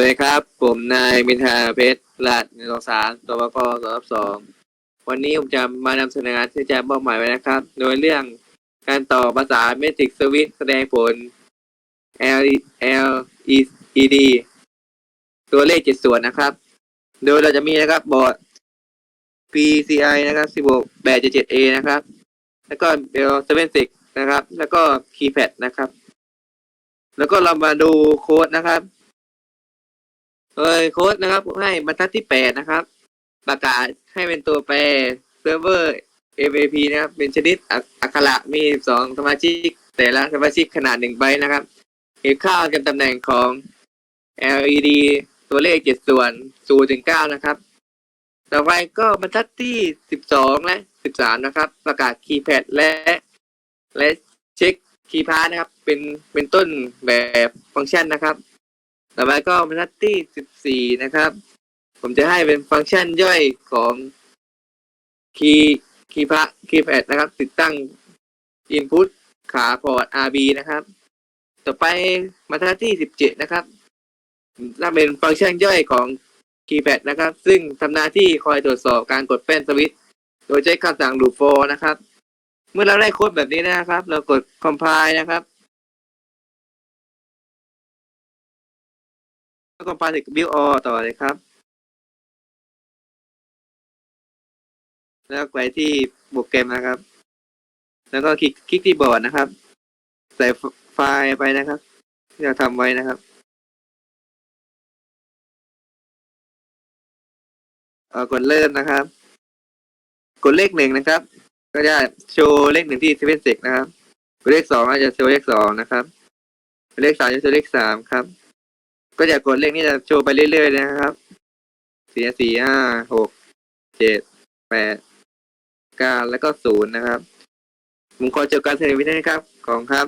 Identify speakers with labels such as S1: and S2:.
S1: วัสดีครับ ผมนายมินทาเพชรราชหนึ่งสองสามตัวประกอบสองสองวันนี้ผมจะมานำเสนองานที่จะมอบหมายไว้นะครับ โดยเรื่องการต่อภาษาเมทริกสวิตแสดงผล L L E E D ตัวเลขเจ็ดส่วนนะครับ โดยเราจะมีนะครับบอร์ด PCI นะครับ16 8 7 7 A นะครับ แล้วก็ Bell 76นะครับ แล้วก็คีย์แพดนะครับ แล้วก็เรามาดูโค้ดนะครับ โดยโค้ดนะครับให้บรรทัดที่แปดนะครับ ประกาศให้เป็นตัวแปรเซิร์ฟเวอร์ MAP นะครับ เป็นชนิดอักขระมีสองสมาชิก แต่ละสมาชิกขนาดหนึ่งใบนะครับเก็บค่ากับตำแหน่งของ LED ตัวเลขเจ็ดส่วนศูนย์ถึงเก้านะครับ ต่อไปก็บรรทัดที่สิบสองและสิบสามนะครับ ประกาศคีย์แพดและและเช็คคีย์พาร์นะครับ เป็นเป็นต้นแบบฟังก์ชันนะครับ ต่อไปก็บรรทัดที่สิบสี่นะครับ ผมจะให้เป็นฟังก์ชันย่อยของคีย์คีย์พาคีย์แพดนะครับ ติดตั้ง Input ขาพอร์ต RB นะครับ ต่อไปบรรทัที่สิบเจ็ดนะครับถ้าเป็นฟังก์ชันย่อยของคีย์แพดนะครับ ซึ่งทำหน้าที่คอยตรวจสอบการกดแป้นสวิตช์โดยใช้คำสั่ง loop for นะครับ เมื่อเราได้โค้ดแบบนี้นะครับ เรากด compile นะครับ แล้วก็ compile ถึง build all ต่อเลยครับ แล้วไปที่โปรแกรมนะครับ แล้วก็คลิกคลิกที่บอร์ดนะครับ ใส่ไฟล์ไปนะครับที่เราทำไว้นะครับเออกดเริ่มนะครับ กดเลขหนึ่งนะครับ ก็จะโชว์เลขหนึ่งที่เซเว่นเซกนะครับ เลขสองก็จะโชว์เลขสองนะครับ เลขสามจะโชว์เลขสามครับ ก็จะกดเลขนี้จะโชว์ไปเรื่อยๆนะครับสี่สี่ห้าหกเจ็ดแปดเก้าแล้วก็ศูนย์นะครับผมขอจบการแสดงวิธีนะครับของครับ